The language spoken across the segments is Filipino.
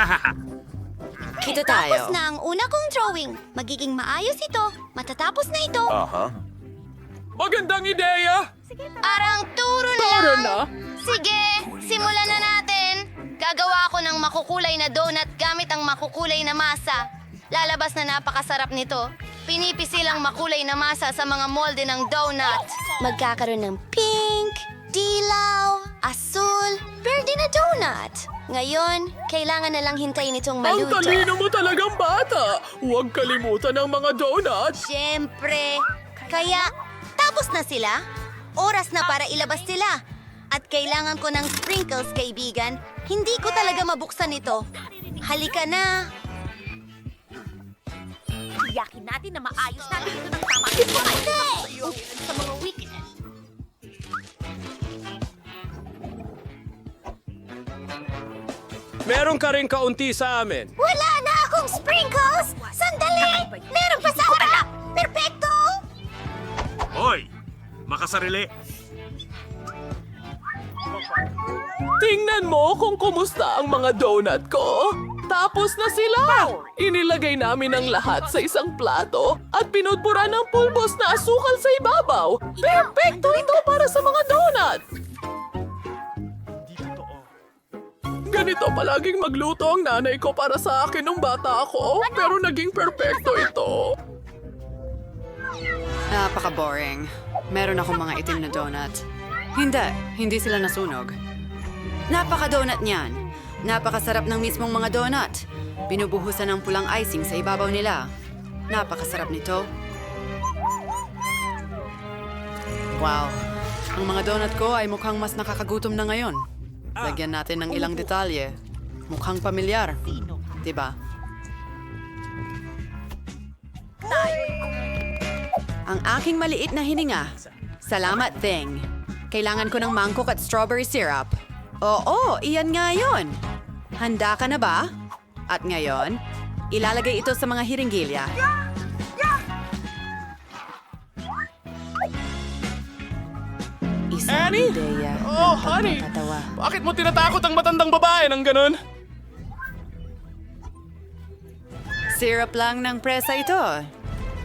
Kita Tapos tayo. na ang una kong drawing. Magiging maayos ito. Matatapos na ito. Aha. Magandang ideya! Arang turo na Turo lang. na? Sige, simulan na natin. Gagawa ako ng makukulay na donut gamit ang makukulay na masa. Lalabas na napakasarap nito. Pinipisilang makulay na masa sa mga molde ng donut. Magkakaroon ng pink, dilaw, asul, verde na donut. Ngayon, kailangan na lang hintayin itong Ang maluto. talino mo talagang bata! Huwag kalimutan ang mga donuts! Siyempre. Kaya, tapos na sila. Oras na para ilabas sila. At kailangan ko ng sprinkles, kaibigan. Hindi ko talaga mabuksan ito. Halika na. Tiyakin natin na maayos natin ito ng tama. Hindi! Sa mga weakness. Meron ka rin kaunti sa amin. Wala na akong sprinkles! Sandali! Meron pa sa harap! Perfecto! Hoy! Makasarili! Tingnan mo kung kumusta ang mga donut ko. Tapos na sila! Inilagay namin ang lahat sa isang plato at pinudpura ng pulbos na asukal sa ibabaw. Perfecto ito para sa mga donut! Ganito palaging magluto ang nanay ko para sa akin nung bata ako, pero naging perfecto ito. Napaka-boring. Meron akong mga itim na donut. Hindi, hindi sila nasunog. Napaka-donut niyan. Napakasarap ng mismong mga donut. Binubuhusan ng pulang icing sa ibabaw nila. Napakasarap nito. Wow. Ang mga donut ko ay mukhang mas nakakagutom na ngayon. Lagyan natin ng ilang detalye. Mukhang pamilyar. Diba? Ang aking maliit na hininga. Salamat, Thing. Kailangan ko ng mangkok at strawberry syrup. Oo, iyan nga yun. Handa ka na ba? At ngayon, ilalagay ito sa mga hiringgilya. Annie? ideya Oh, ng honey! Bakit mo tinatakot ang matandang babae ng ganun? Syrup lang ng presa ito.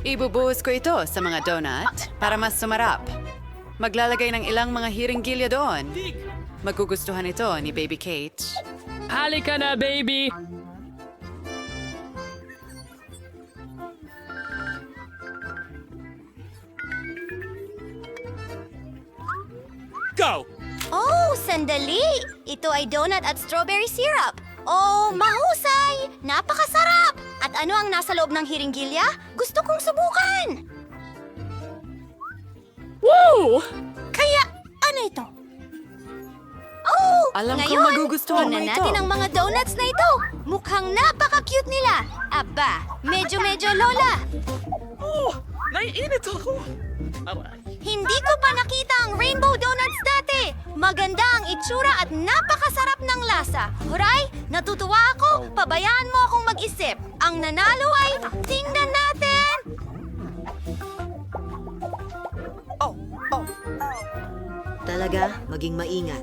Ibubuhos ko ito sa mga donut para mas sumarap. Maglalagay ng ilang mga hiringgilya doon. Magugustuhan ito ni Baby Kate. Halika na, baby! Sandali! Ito ay donut at strawberry syrup. Oh, mahusay! Napakasarap! At ano ang nasa loob ng hiringgilya? Gusto kong subukan! Woo! Kaya, ano ito? Oh! Alam ko ngayon, magugustuhan mo tingnan ito. natin ang mga donuts na ito. Mukhang napaka-cute nila. Aba, medyo-medyo lola. Oh, naiinit ako. Hindi ko pa nakita ang itsura at napakasarap ng lasa. Huray, natutuwa ako. Pabayaan mo akong mag-isip. Ang nanalo ay, tingnan natin! Talaga, maging maingat.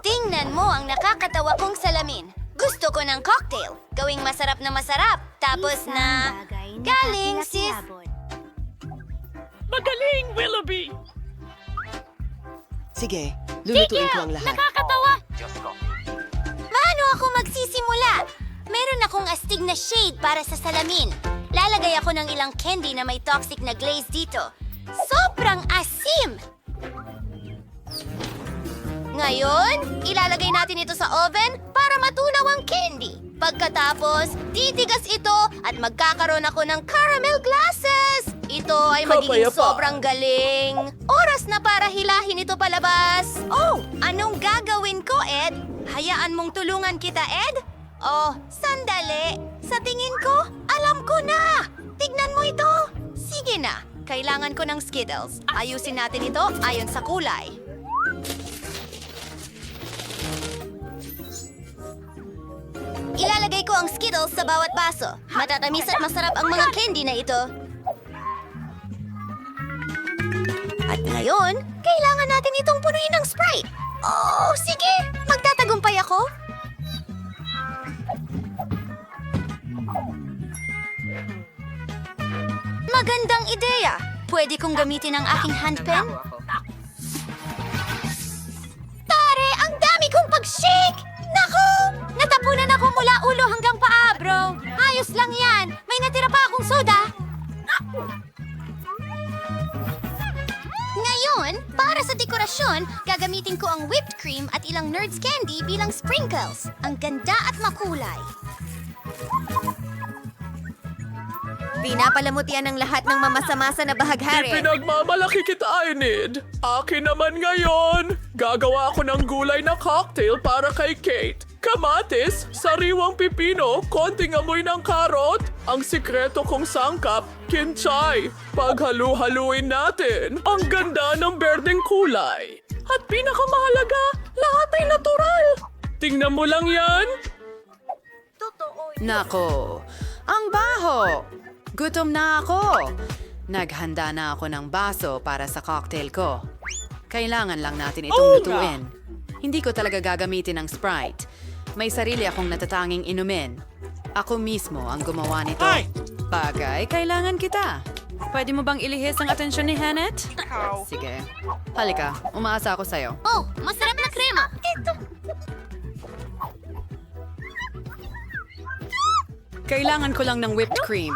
Tingnan mo ang nakakatawa kong salamin. Gusto ko ng cocktail. Gawing masarap na masarap. Tapos na... Galing, sis! Magaling, Willoughby! Sige, lulutuin ko ang lahat. Nakakatawa! Paano ako magsisimula? Meron akong astig na shade para sa salamin. Lalagay ako ng ilang candy na may toxic na glaze dito. Sobrang asim! Ngayon, ilalagay natin ito sa oven para matunaw ang candy. Pagkatapos, titigas ito at magkakaroon ako ng caramel glasses. Ito ay magiging Kapayapa. sobrang galing. Oras na para hilahin ito palabas. Oh, anong gagawin ko, Ed? Hayaan mong tulungan kita, Ed? Oh, sandali. Sa tingin ko, alam ko na. Tignan mo ito. Sige na. Kailangan ko ng Skittles. Ayusin natin ito ayon sa kulay. Ilalagay ko ang Skittles sa bawat baso. Matatamis at masarap ang mga candy na ito. Ngayon, kailangan natin itong punuin ng Sprite. Oh, sige! Magtatagumpay ako! Magandang ideya! Pwede kong gamitin ang aking handpen? Pare, ang dami kong pag-shake! Naku! Natapunan ako mula ulo hanggang paa, bro! Ayos lang yan! May natira pa akong soda! Ngayon, para sa dekorasyon, gagamitin ko ang whipped cream at ilang Nerds candy bilang sprinkles. Ang ganda at makulay. Pinapalamutian ng lahat ng mamasamasa na bahaghari. Ipinagmamalaki kita, Enid. Akin naman ngayon. Gagawa ako ng gulay na cocktail para kay Kate. Kamatis, sariwang pipino, konting amoy ng karot, ang sikreto kong sangkap, kinchay. Paghalu-haluin natin, ang ganda ng berdeng kulay. At pinakamahalaga, lahat ay natural. Tingnan mo lang yan. Nako, ang baho! Gutom na ako! Naghanda na ako ng baso para sa cocktail ko. Kailangan lang natin itong lutuin. Hindi ko talaga gagamitin ng Sprite. May sarili akong natatanging inumin. Ako mismo ang gumawa nito. Ay! Bagay, kailangan kita. Pwede mo bang ilihis ang atensyon ni Hanet? Sige. Halika, umaasa ako sa'yo. Oh, masarap na krema. Ito. Kailangan ko lang ng whipped cream.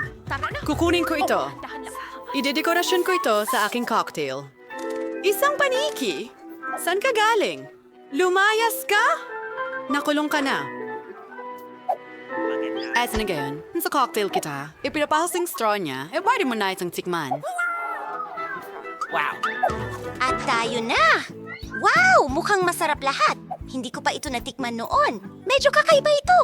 Kukunin ko ito. Idedekorasyon ko ito sa aking cocktail. Isang paniki! San ka galing? Lumayas ka? Nakulong ka na. As na gayon, sa cocktail kita, ipinapahos ang straw niya, eh pwede mo na itong tikman. At tayo na! Wow! Mukhang masarap lahat. Hindi ko pa ito natikman noon. Medyo kakaiba ito.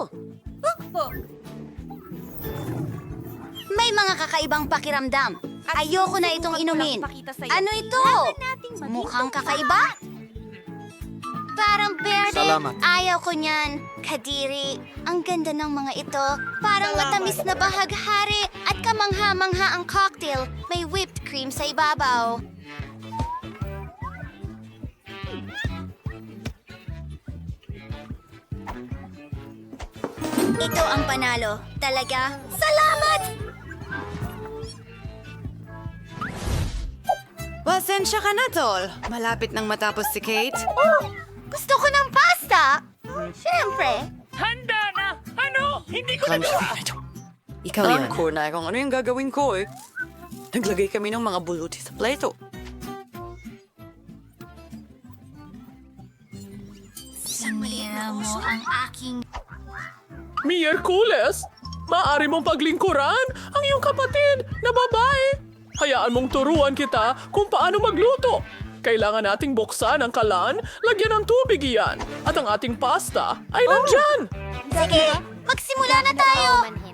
May mga kakaibang pakiramdam. Ayoko na itong inumin. Ano ito? Mukhang kakaiba? Parang berde. Ayaw ko niyan. Kadiri, ang ganda ng mga ito. Parang matamis na bahaghari at kamangha-mangha ang cocktail. May whipped cream sa ibabaw. Ito ang panalo. Talaga? Salamat! Pasensya ka na, Tol. Malapit nang matapos si Kate. Oh, gusto ko ng pasta! Siyempre. Handa na! Ano? Hindi ko Ikaw yun. Ko na kung ano yung gagawin ko eh. Naglagay kami ng mga buluti sa plato. Sinira mo ang aking... Miyerkules, maaari mong paglingkuran ang iyong kapatid na babae. Hayaan mong turuan kita kung paano magluto. Kailangan nating buksan ang kalan, lagyan ng tubig iyan, at ang ating pasta ay nandyan. Sige, magsimula na tayo!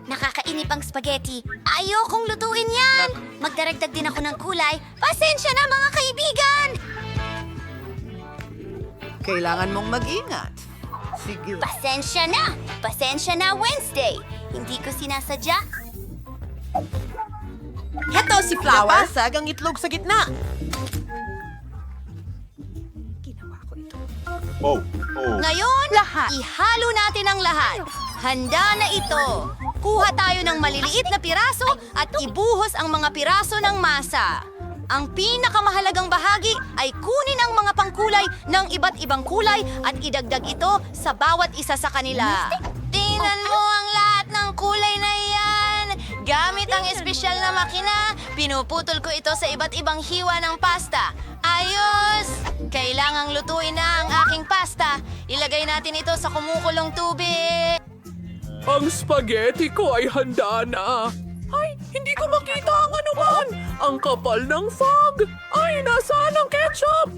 Nakakainip ang spaghetti. Ayokong lutuin yan! Magdaragdag din ako ng kulay. Pasensya na mga kaibigan! Kailangan mong mag-ingat. Sige. Pasensya na! Pasensya na Wednesday! Hindi ko sinasadya. Heto si Flower. Napasag ang itlog sa gitna. Oh, oh. Ngayon, ihalo natin ang lahat. Handa na ito. Kuha tayo ng maliliit na piraso at ibuhos ang mga piraso ng masa. Ang pinakamahalagang bahagi ay kunin ang mga pangkulay ng iba't ibang kulay at idagdag ito sa bawat isa sa kanila. Tingnan mo ang lahat ng kulay na. Gamit ang espesyal na makina, pinuputol ko ito sa iba't ibang hiwa ng pasta. Ayos! Kailangang lutuin na ang aking pasta. Ilagay natin ito sa kumukulong tubig. Ang spaghetti ko ay handa na. Ay, hindi ko makita ang anuman. Ang kapal ng fog. Ay, nasaan ang ketchup?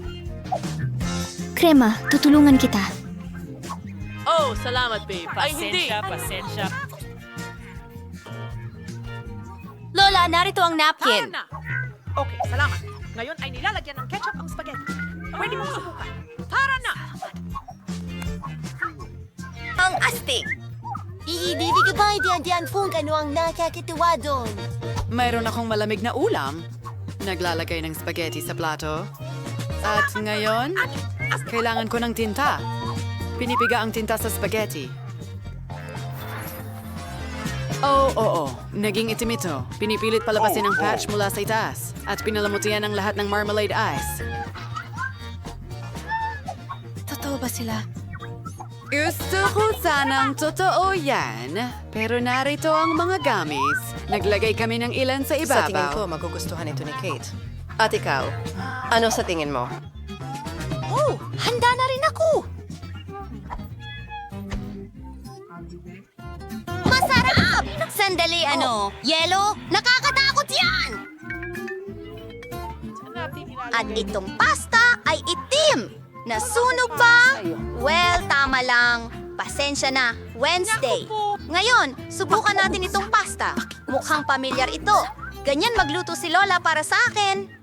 Krema, tutulungan kita. Oh, salamat, babe. Ay, hindi. pasensya. Lola, narito ang napkin. na! Okay, salamat. Ngayon ay nilalagyan ng ketchup ang spaghetti. Pwede mong subukan. Tara na! Ang astig. Iibibig ko ba diyan kung ano ang nakakituwa doon? Mayroon akong malamig na ulam. Naglalagay ng spaghetti sa plato. At ngayon, kailangan ko ng tinta. Pinipiga ang tinta sa spaghetti. Oh, oo, oo. Naging itim ito. Pinipilit palabasin ang patch mula sa itaas. At pinalamutian ang lahat ng marmalade ice. Totoo ba sila? Gusto ko sanang totoo yan. Pero narito ang mga gamis. Naglagay kami ng ilan sa Sa tingin ko, ibabaw. magugustuhan ito ni Kate. At ikaw, ano sa tingin mo? Oh, handa na rin ako! Sandali, ano? Yelo? Nakakatakot yan! At itong pasta ay itim! Nasunog ba? Well, tama lang. Pasensya na. Wednesday. Ngayon, subukan natin itong pasta. Mukhang pamilyar ito. Ganyan magluto si Lola para sa akin.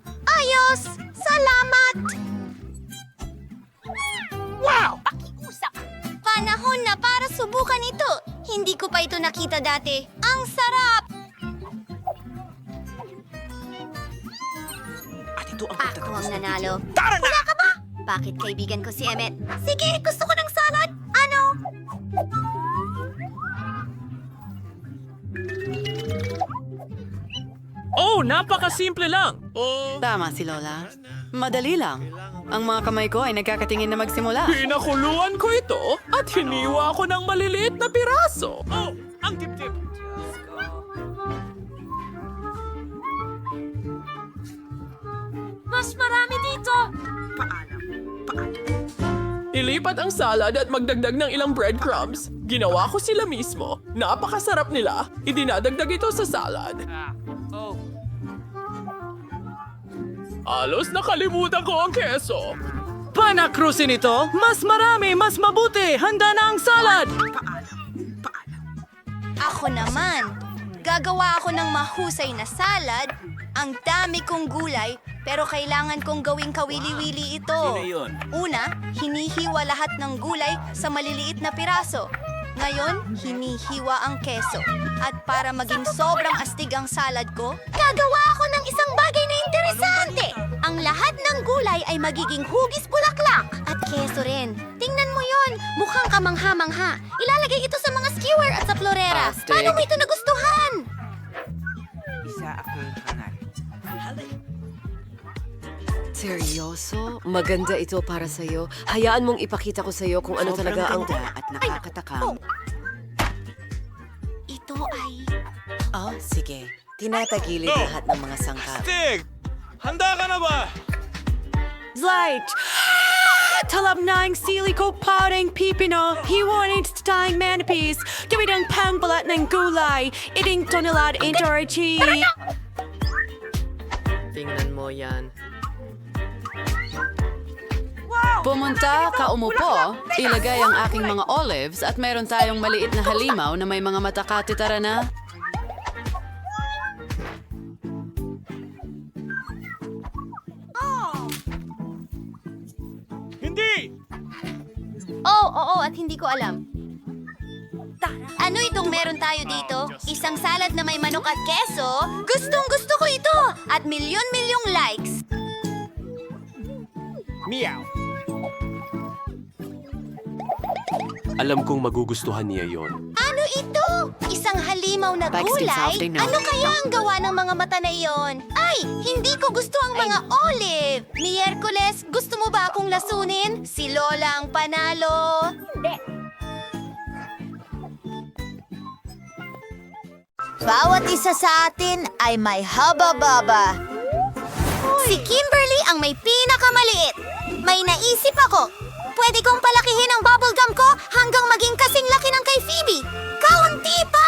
Ito nakita dati. Ang sarap! At ito ang Ako ang nanalo. Wala ka ba? Bakit kaibigan ko si Emmet? Sige, gusto ko ng salad. Ano? Oh, napakasimple lang. Tama si Lola. Madali lang. Ang mga kamay ko ay nagkakatingin na magsimula. Pinakuluan ko ito at hiniwa ko ng maliliit na piraso. Oh, ang tip-tip. Mas marami dito! Ilipat ang salad at magdagdag ng ilang breadcrumbs. Ginawa ko sila mismo. Napakasarap nila. Idinadagdag ito sa salad. Alos nakalimutan ko ang keso. Panakrusin ito! Mas marami, mas mabuti! Handa na ang salad! Ako naman. Gagawa ako ng mahusay na salad. Ang dami kong gulay, pero kailangan kong gawing kawili-wili ito. Una, hinihiwa lahat ng gulay sa maliliit na piraso. Ngayon, hinihiwa ang keso. At para maging sobrang astig ang salad ko, gagawa ako ng isang bagay na interesante. Ang lahat ng gulay ay magiging hugis bulaklak. At keso rin. Tingnan mo yon, mukhang kamangha-mangha. Ilalagay ito sa mga skewer at sa florera. Paano mo ito nagustuhan? Isa akong hangal. Seryoso? Maganda ito para sa'yo. Hayaan mong ipakita ko sa'yo kung ano Sobrang talaga ang... ganda at nakakatakam. Ito ay... Oh, sige. Tinatagilid lahat ng mga sangkap. Stig! Handa ka na ba? Light! Talab ng sili ko parang pipino. Hiwanin sa tayong manipis. Gawin ang pangbalat ng gulay. Iting tonelad intorchi. Tingnan mo yan. Pumunta, kaumupo, ilagay ang aking mga olives at meron tayong maliit na halimaw na may mga mata katitara na. Hindi! Oo, oo, at hindi ko alam. Ano itong meron tayo dito? Isang salad na may manok at keso? Gustong gusto ko ito! At milyon-milyong likes! Meow. Alam kong magugustuhan niya yon. Ano ito? Isang halimaw na Paxton gulay? Ano kaya ang gawa ng mga mata na iyon? Ay, hindi ko gusto ang mga olive! Miyerkules, gusto mo ba akong lasunin? Si Lola ang panalo! Bawat isa sa atin ay may haba-baba. Si Kimberly ang may pinakamaliit. May naisip ako. Pwede kong palakihin ang bubblegum ko hanggang maging kasing laki ng kay Phoebe. Kaunti pa!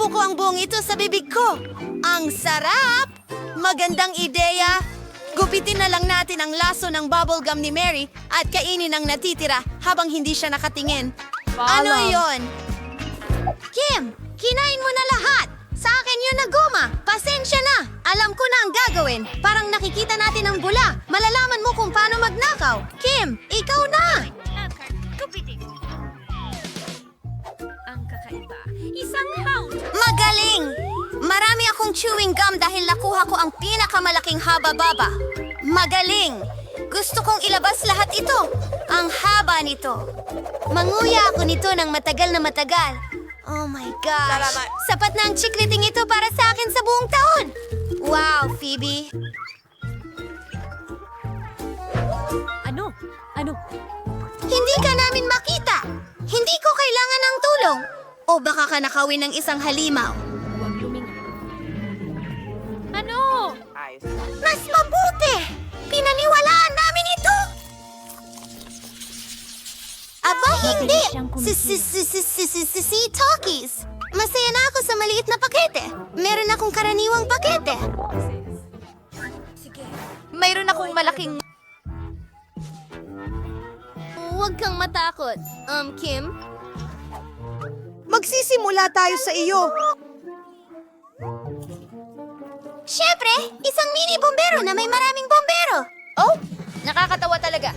Isusubo ko ang buong ito sa bibig ko. Ang sarap! Magandang ideya! Gupitin na lang natin ang laso ng bubblegum ni Mary at kainin ang natitira habang hindi siya nakatingin. Ano yon? Kim, kinain mo na lahat. Sa akin yun na goma. Pasensya na. Alam ko na ang gagawin. Parang nakikita natin ang bula. Malalaman mo kung paano magnakaw. Kim, ikaw na. Magaling! Marami akong chewing gum dahil nakuha ko ang pinakamalaking haba-baba. Magaling! Gusto kong ilabas lahat ito. Ang haba nito. Manguya ako nito ng matagal na matagal. Oh my gosh. Sapat na ang chikliting ito para sa akin sa buong taon. Wow, Phoebe. Ano? Ano? Hindi ka namin makita. Hindi ko kailangan ng tulong. O baka ka nakawin ng isang halimaw. Ano? Mas mabuti! Pinaniwalaan namin ito! Aba, hindi! Si, si, si, si, si, si, si, si, Talkies! Masaya na ako sa maliit na pakete. Meron akong karaniwang pakete. Mayroon akong malaking... Huwag kang matakot. Um, Kim? Magsisimula tayo sa iyo. Siyempre, isang mini bombero na may maraming bombero. Oh, nakakatawa talaga.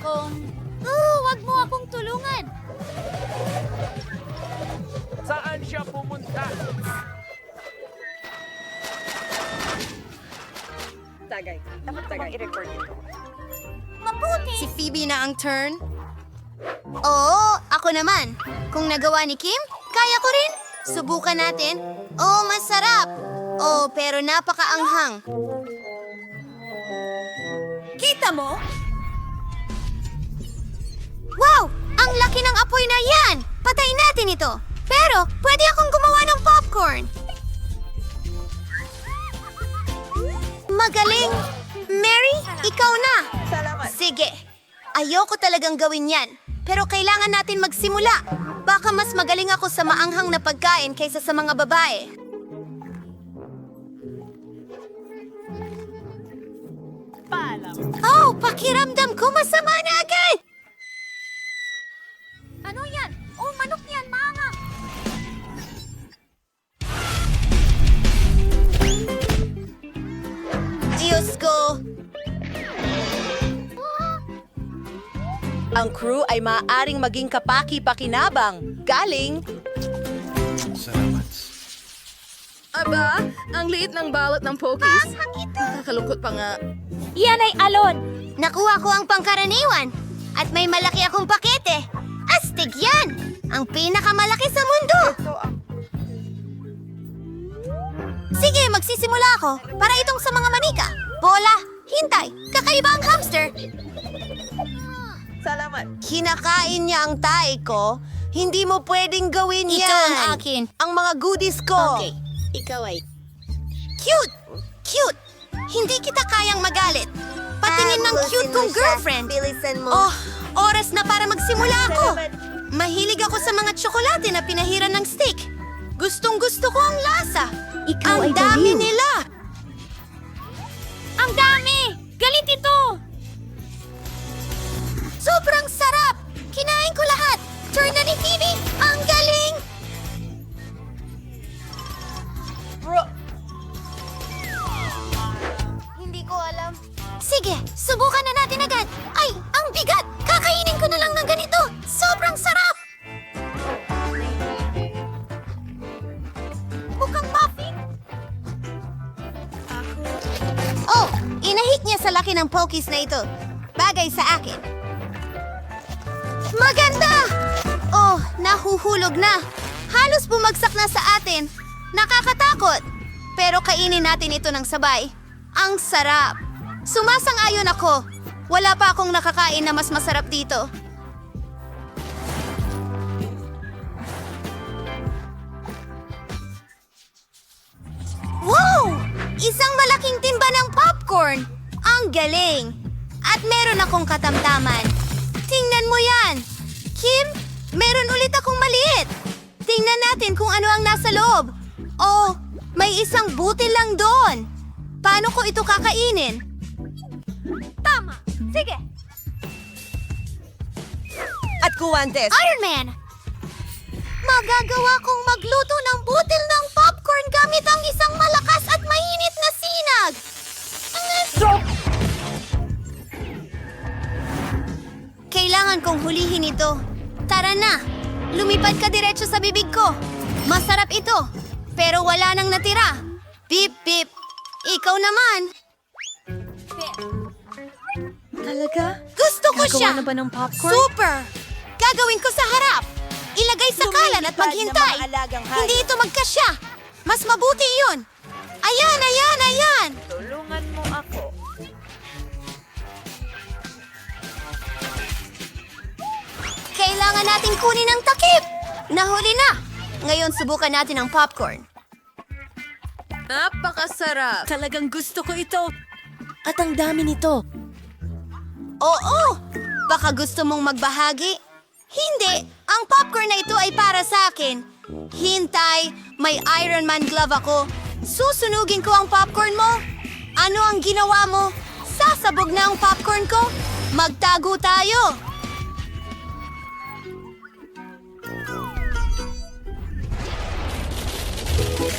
Kung... Oh, wag mo akong tulungan. Saan siya pumunta? Tagay. Dapat tagay i-record ito. Mabuti. Si Phoebe na ang turn. Oo, ako naman. Kung nagawa ni Kim, kaya ko rin. Subukan natin. Oh, masarap. Oh, pero napakaanghang. Kita mo? Wow! Ang laki ng apoy na yan! Patayin natin ito. Pero, pwede akong gumawa ng popcorn. Magaling! Mary, ikaw na! Salamat. Sige. Ayoko talagang gawin yan. Pero kailangan natin magsimula. Baka mas magaling ako sa maanghang na pagkain kaysa sa mga babae. Oh, pakiramdam ko masama na agad! Ano yan? Oh, manok yan, mga! Ang crew ay maaaring maging kapaki-pakinabang. Galing Aba, ang liit ng balot ng Pokies. Nakakalungkot pa nga. Yan ay alon! Nakuha ko ang pangkaraniwan at may malaki akong pakete. Astig yan! Ang pinakamalaki sa mundo! Sige, magsisimula ako para itong sa mga manika. Bola, hintay, kakaiba ang hamster. Salamat. Kinakain niya ang tae ko. Hindi mo pwedeng gawin yan. Ito ang akin. Ang mga goodies ko. Okay, ikaw ay... Cute! Cute! Hindi kita kayang magalit. Patingin ng cute kong girlfriend. Oh, oras na para magsimula ako. Mahilig ako sa mga tsokolate na pinahiran ng steak. Gustong gusto ko ang lasa. ang dami nila. Ang dami! Galit ito! Sobrang sarap! Kinain ko lahat! Turn na ni Phoebe! Ang galing! Hindi ko alam. Sige, subukan na natin agad. Ay, ang bigat! Kakainin ko na lang ng ganito. Sobrang sarap! Mukhang muffin. Oh, inahit niya sa laki ng pokies na ito. Bagay sa akin. Maganda! Oh, nahuhulog na. Halos bumagsak na sa atin. Nakakatakot. Pero kainin natin ito ng sabay. Ang sarap. Sumasang-ayon ako. Wala pa akong nakakain na mas masarap dito. Wow! Isang malaking timba ng popcorn! Ang galing! At meron akong katamtaman. Tingnan mo yan! Kim, meron ulit akong maliit. Tingnan natin kung ano ang nasa loob. Oh, May isang butil lang doon. Paano ko ito kakainin? Tama. Sige. At kuwantes, Iron Man! Magagawa kong magluto ng butil ng popcorn gamit ang isang malakas at mainit na sinag. Kailangan kong hulihin ito. Tara na! Lumipad ka diretso sa bibig ko. Masarap ito. Pero wala nang natira. Bip, bip. Ikaw naman. talaga? Gusto ko Gagawa siya. na ba ng popcorn? Super! Gagawin ko sa harap. Ilagay sa kalan at maghintay. Hindi ito magkasya. Mas mabuti yun. Ayan, ayan, ayan. Tulungan mo ako. Kailangan nating kunin ang takip. Nahuli na. Ngayon subukan natin ang popcorn. Napakasarap. Talagang gusto ko ito. At ang dami nito. Oo! Baka gusto mong magbahagi? Hindi! Ang popcorn na ito ay para sa akin. Hintay! May Iron Man glove ako. Susunugin ko ang popcorn mo. Ano ang ginawa mo? Sasabog na ang popcorn ko? Magtago tayo!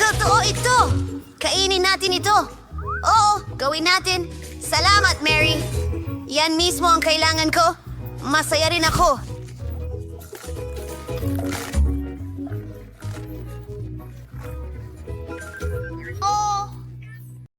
Totoo ito! Kainin natin ito! Oo, gawin natin. Salamat, Mary. Yan mismo ang kailangan ko. Masaya rin ako.